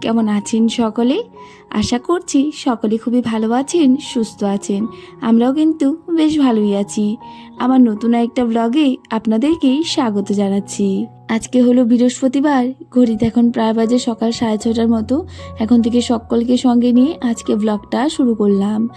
কেমন আছেন সকলে? আশা করছি সকলে খুবই ভালো আছেন, সুস্থ আছেন। আমরাও কিন্তু বেশ ভালোই আছি। আমার নতুন একটা ব্লগে আপনাদেরকে স্বাগত জানাচ্ছি। আজকে হলো বৃহস্পতিবার, ঘড়িতে এখন প্রায় বাজে সকাল সাড়ে ছটার মতো। এখন থেকে সকলকে সঙ্গে নিয়ে আজকে ব্লগটা শুরু করলাম।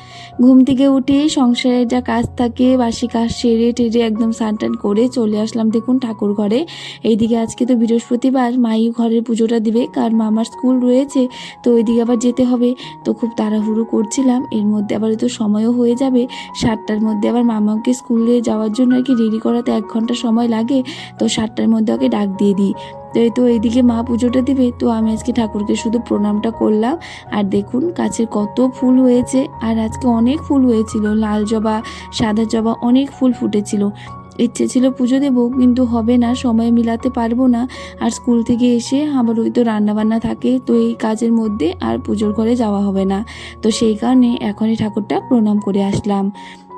ঘুম থেকে উঠে সংসারের যা কাজ থাকে, বাসি কাজ সেরে টেরে একদম স্নান টান করে চলে আসলাম দেখুন ঠাকুর ঘরে। এইদিকে আজকে তো বৃহস্পতিবার, মাই ঘরের পুজোটা দিবে, কারণ মামার স্কুল রয়েছে, তো ওইদিকে আবার যেতে হবে। তো খুব তাড়াহুড়ো করছিলাম, এর মধ্যে আবার তো সময়ও হয়ে যাবে। সাতটার মধ্যে আবার মামাকে স্কুলে যাওয়ার জন্য আর কি রেডি করাতে এক ঘণ্টা সময় লাগে, তো সাতটার মধ্যে ওকে ডাক দিয়ে দিই। তো এই তো এইদিকে মা পুজোটা দিবে, তো আমি আজকে ঠাকুরকে শুধু প্রণামটা করলাম। আর দেখুন কাছে কত ফুল হয়েছে, আর আজকে অনেক ফুল হয়েছিল, লাল জবা, সাদা জবা অনেক ফুল ফুটেছিল। ইচ্ছে ছিল পুজো দেব, কিন্তু হবে না, সময় মিলাতে পারব না। আর স্কুল থেকে এসে আবার ওই তো রান্নাবান্না থাকে, তো এই কাজের মধ্যে আর পুজোর ঘরে যাওয়া হবে না। তো সেই কারণে এখনই ঠাকুরটা প্রণাম করে আসলাম।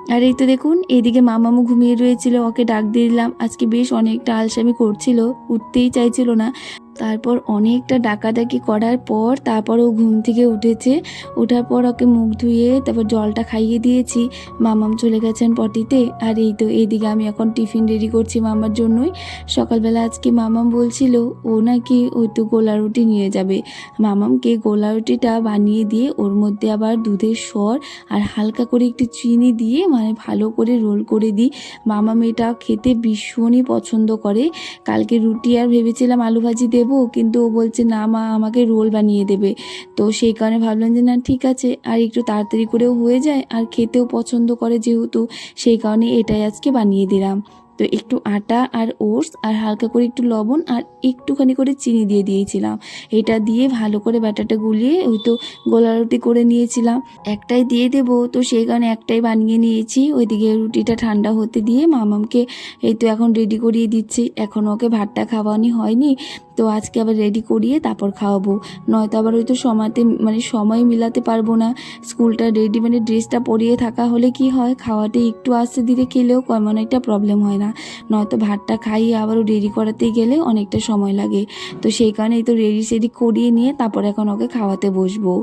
আর এই তো দেখুন এইদিকে মামামু ঘুমিয়ে রয়েছিল, ওকে ডাক দিয়ে দিলাম। আজকে বেশ অনেকটা আলসামি করছিল, উঠতেই চাইছিল না। তারপর অনেকটা ডাকাডাকি করার পর তারপর ও ঘুম থেকে উঠেছে। ওঠার পর ওকে মুখ ধুয়ে তারপর জলটা খাইয়ে দিয়েছি। মামাম চলে গেছেন পটিতে। আর এই তো এইদিকে আমি এখন টিফিন রেডি করছি মামার জন্যই। সকালবেলা আজকে মামাম বলছিল, ও নাকি ওই তো গোলা রুটি নিয়ে যাবে। মামামকে গোলা রুটিটা বানিয়ে দিয়ে ওর মধ্যে আবার দুধের স্বর আর হালকা করে একটু চিনি দিয়ে মানে ভালো করে রোল করে দিই। মামাম এটা খেতে ভীষণই পছন্দ করে। কালকে রুটি আর ভেবেছিলাম আলু ভাজি দেবো কিন্তু ও বলছে, না মা, আমাকে রোল বানিয়ে দেবে। তো সেই কারণে ভাবলাম যে, না, ঠিক আছে। আর একটু তাড়াতাড়ি করেও হয়ে যায়, আর খেতেও পছন্দ করে যেহেতু, সেই কারণে এটাই আজকে বানিয়ে দিলাম। তো একটু আটা আর ওটস আর হালকা করে একটু লবণ আর একটুখানি করে চিনি দিয়ে দিয়েছিলাম। এটা দিয়ে ভালো করে ব্যাটারটা গুলিয়ে ওই তো গোলা রুটি করে নিয়েছিলাম। একটাই দিয়ে দেবো, তো সেই কারণে একটাই বানিয়ে নিয়েছি। ওইদিকে রুটিটা ঠান্ডা হতে দিয়ে মামামকে এই তো এখন রেডি করিয়ে দিচ্ছি। এখন ওকে ভাতটা খাওয়ানি হয়নি। তো আজকে আবার রেডি করিয়ে তারপর খাওয়াবো। নয়তো আবার ওই তো সময়তে মানে সময় মিলাতে পারব না। স্কুলটা রেডি মানে ড্রেসটা পরিয়ে থাকা হলে কি হয়? খাওয়াতে একটু আস্তে ধীরে খেলেও কেমন একটা প্রবলেম হয় না। নয়তো ভাতটা খাইয়ে আবারও রেডি করাতে গেলে অনেকটা সময় লাগে। তো সেই কারণে এই তো রেডি সেডি করিয়ে নিয়ে তারপর এখন ওকে খাওয়াতে বসবো।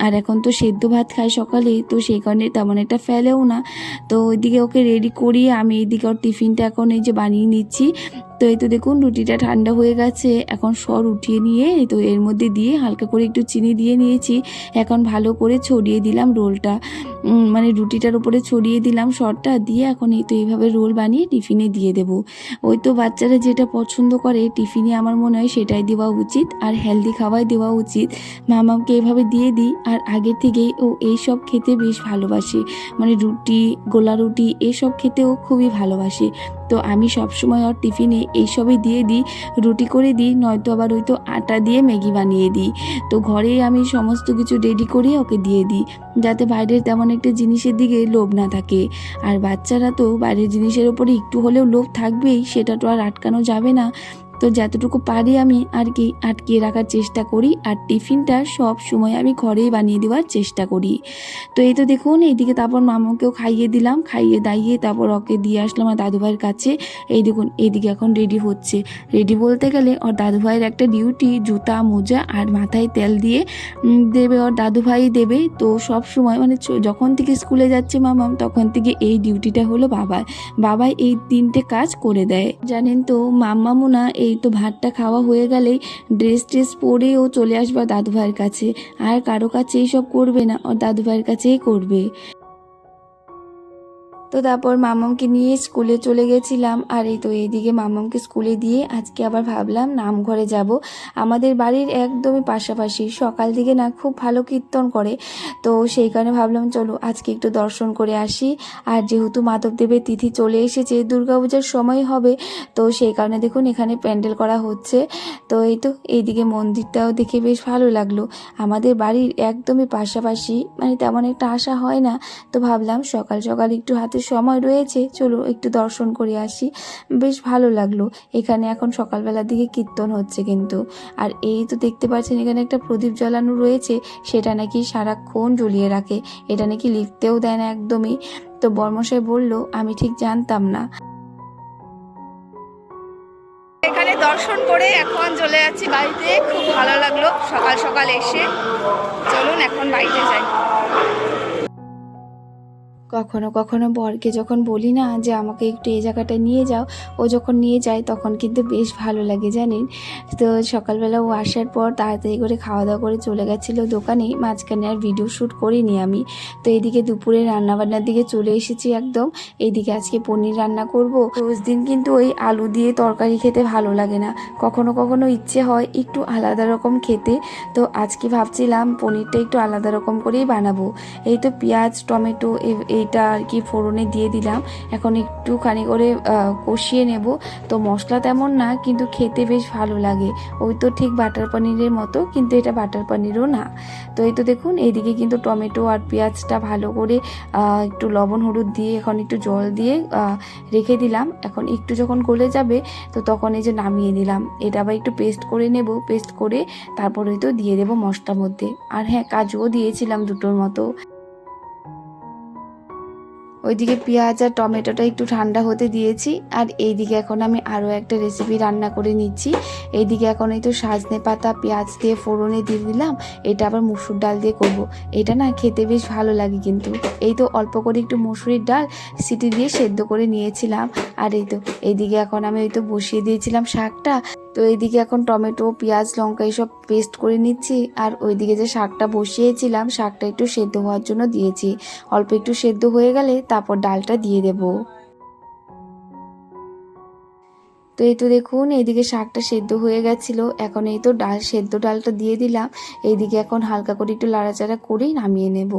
আর এখন তো সেদ্ধ ভাত খায় সকালে, তো সেই কারণে তেমন একটা ফেলেও না। তো ওইদিকে ওকে রেডি করিয়ে আমি এইদিকে ওর টিফিনটা এখন এই যে বানিয়ে নিচ্ছি। তো এই তো দেখুন, রুটিটা ঠান্ডা হয়ে গেছে। এখন সর উঠিয়ে নিয়ে, তো এর মধ্যে দিয়ে হালকা করে একটু চিনি দিয়ে নিয়েছি। এখন ভালো করে ছড়িয়ে দিলাম রোলটা। মানে রুটিটার উপরে ছড়িয়ে দিলাম সরটা দিয়ে এখন এই তো এইভাবে রোল বানিয়ে টিফিনে দিয়ে দেবো। ওই তো বাচ্চারা যেটা পছন্দ করে, টিফিনে আমার মনে হয় সেটাই দেওয়া উচিত। আর হেলদি খাওয়াই দেওয়া উচিত। মামাকে এভাবে দিয়ে দিই, আর আগে থেকেই ও এইসব খেতে বেশ ভালোবাসে। মানে রুটি, গোলা রুটি, এসব খেতেও খুবই ভালোবাসে। তো আমি সবসময় ওর টিফিনে এইসবই দিয়ে দিই, রুটি করে দিই, নয়তো আবার ওই তো আটা দিয়ে ম্যাগি বানিয়ে দিই। তো ঘরেই আমি সমস্ত কিছু রেডি করে ওকে দিয়ে দিই, যাতে বাইরের তেমন একটা জিনিসের দিকে লোভ না থাকে। আর বাচ্চারা তো বাইরের জিনিসের ওপরে একটু হলেও লোভ থাকবেই, সেটা তো আর আটকানো যাবে না। তো যতটুকু পারি আমি আর কি আটকিয়ে রাখার চেষ্টা করি আর টিফিনটা সব সময় আমি ঘরেই বানিয়ে দেওয়ার চেষ্টা করি। তো এই তো দেখুন, এইদিকে তারপর মামাকেও খাইয়ে দিলাম, খাইয়ে দাইয়ে তারপর ওকে দিয়ে আসলাম আমার দাদুভাইয়ের কাছে। এই দেখুন, এইদিকে এখন রেডি হচ্ছে। রেডি বলতে গেলে ওর দাদুভাইয়ের একটা ডিউটি জুতা, মোজা আর মাথায় তেল দিয়ে দেবে ওর দাদুভাই দেবে। তো সব সময় মানে যখন থেকে স্কুলে যাচ্ছে মামাম তখন থেকে এই ডিউটিটা হলো বাবার। বাবাই এই তিনটে কাজ করে দেয়। জানেন তো মাম্মামু না এই তো ভাতটা খাওয়া হয়ে গেলেই ড্রেস ট্রেস পরে ও চলে আসবে দাদু দাদুভাইয়ের কাছে। আর কারও কাছে এইসব করবে না, ওর দাদুভাইয়ের কাছেই করবে। তো তারপর মামামকে নিয়ে স্কুলে চলে গেছিলাম। আর এই তো এইদিকে মামামকে স্কুলে দিয়ে আজকে আবার ভাবলাম নামঘরে যাব। আমাদের বাড়ির একদমই পাশাপাশি, সকাল দিকে না খুব ভালো কীর্তন করে। তো সেই কারণে ভাবলাম, চলো আজকে একটু দর্শন করে আসি। আর যেহেতু মাধবদেবের তিথি চলে এসেছে, দুর্গাপূজার সময় হবে, তো সেই কারণে দেখুন এখানে প্যান্ডেল করা হচ্ছে। তো এই তো এইদিকে মন্দিরটাও দেখে বেশ ভালো লাগল। আমাদের বাড়ির একদমই পাশাপাশি মানে তেমন একটা আশা হয় না। তো ভাবলাম সকাল সকাল একটু হাতে সময় রয়েছে, চলো একটু দর্শন করে আসি। বেশ ভালো লাগল। এখানে এখন সকালবেলার দিকে কীর্তন হচ্ছে কিন্তু। আর এই তো দেখতে পাচ্ছেন এখানে একটা প্রদীপ জ্বালানো রয়েছে, সেটা নাকি সারাক্ষণ জ্বলিয়ে রাখে। এটা নাকি লিখতেও দেয় না একদমই। তো বর্মশাই বলল, আমি ঠিক জানতাম না। এখানে দর্শন করে এখন চলে যাচ্ছি বাড়িতে। খুব ভালো লাগল সকাল সকাল এসে। চলুন এখন বাড়িতে যাই। কখনো কখনো বরকে যখন বলি না যে আমাকে একটু এই জায়গাটা নিয়ে যাও, ও যখন নিয়ে যায় তখন কিন্তু বেশ ভালো লাগে, জানেন? তো সকালবেলা ও আসার পর তাড়াতাড়ি করে খাওয়া দাওয়া করে চলে গেছিল দোকানে, মাঝখানে আর ভিডিও শ্যুট করিনি আমি। তো এইদিকে দুপুরে রান্নাবান্নার দিকে চলে এসেছি একদম। এইদিকে আজকে পনির রান্না করব। রোজ দিন কিন্তু ওই আলু দিয়ে তরকারি খেতে ভালো লাগে না। কখনো কখনো ইচ্ছে হয় একটু আলাদা রকম খেতে। তো আজকে ভাবছিলাম পনিরটা একটু আলাদা রকম করেই বানাবো। এই তো পেঁয়াজ, টমেটো এ- এইটা আর কি ফোড়নে দিয়ে দিলাম। এখন একটুখানি করে কষিয়ে নেব। তো মশলা তেমন না, কিন্তু খেতে বেশ ভালো লাগে। ওই তো ঠিক বাটার পনিরের মতো, কিন্তু এটা বাটার পনিরও না। তো এই তো দেখুন, এইদিকে কিন্তু টমেটো আর পেঁয়াজটা ভালো করে একটু লবণ, হলুদ দিয়ে এখন একটু জল দিয়ে রেখে দিলাম। এখন একটু যখন গলে যাবে, তো তখন এই যে নামিয়ে দিলাম এটা আবার একটু পেস্ট করে নেব, পেস্ট করে তারপর তো দিয়ে দেবো মশলার মধ্যে। আর হ্যাঁ কাজুও দিয়েছিলাম দুটোর মতো। ওইদিকে পেঁয়াজ আর টমেটোটা একটু ঠান্ডা হতে দিয়েছি, আর এইদিকে এখন আমি আরও একটা রেসিপি রান্না করে নিচ্ছি। এইদিকে এখন এই তো সাজনে পাতা, পেঁয়াজ দিয়ে ফোড়নে দিয়ে দিলাম, এটা আবার মুসুর ডাল দিয়ে করব। এটা না খেতে বেশ ভালো লাগে কিন্তু। এই তো অল্প করে একটু মুসুরির ডাল সিটি দিয়ে সেদ্ধ করে নিয়েছিলাম, আর এই তো এইদিকে এখন আমি ওই তো বসিয়ে দিয়েছিলাম শাকটা। তো এইদিকে এখন টমেটো, পেঁয়াজ, লঙ্কা এইসব পেস্ট করে নিচ্ছি। আর ওইদিকে যে শাকটা বসিয়েছিলাম, শাকটা একটু সেদ্ধ হওয়ার জন্য দিয়েছি। অল্প একটু সেদ্ধ হয়ে গেলে তারপর ডালটা দিয়ে দেবো। তো এই তো দেখুন, এইদিকে শাকটা সেদ্ধ হয়ে গেছিল। এখন এই তো ডাল, সেদ্ধ ডালটা দিয়ে দিলাম। এইদিকে এখন হালকা করে একটু লাড়াচাড়া করেই নামিয়ে নেব।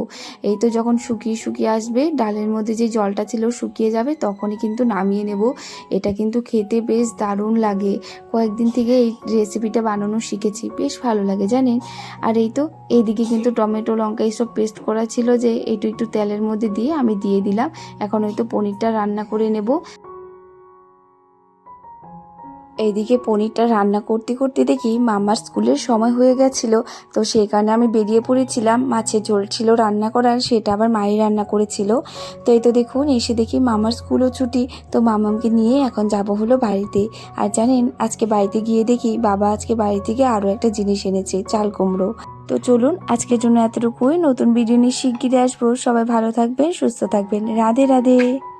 এই তো যখন শুকিয়ে শুকিয়ে আসবে, ডালের মধ্যে যে জলটা ছিল শুকিয়ে যাবে, তখনই কিন্তু নামিয়ে নেব। এটা কিন্তু খেতে বেশ দারুণ লাগে। কয়েকদিন থেকে এই রেসিপিটা বানানো শিখেছি। বেশ ভালো লাগে, জানেন? আর এই তো এইদিকে কিন্তু টমেটো, লঙ্কা এইসব পেস্ট করা ছিল যে, একটু একটু তেলের মধ্যে দিয়ে আমি দিয়ে দিলাম। এখন ওই তো পনিরটা রান্না করে নেব। এইদিকে পনিরটা রান্না করতে করতে দেখি মামার স্কুলের সময় হয়ে গেছিল, তো সেই কারণে আমি বেরিয়ে পড়েছিলাম। মাছের ঝোল ছিল রান্না করার, সেটা আবার মায়ের রান্না করেছিল। তো এই তো দেখুন, এসে দেখি মামার স্কুলও ছুটি, তো মামামকে নিয়ে এখন যাব হলো বাড়িতে। আর জানেন, আজকে বাড়িতে গিয়ে দেখি বাবা আজকে বাড়ি থেকে আরও একটা জিনিস এনেছে, চাল কুমড়ো। তো চলুন, আজকের জন্য এতটুকুই। নতুন ভিডিও নিয়ে শিগগিরই আসব। সবাই ভালো থাকবেন, সুস্থ থাকবেন। রাধে রাধে।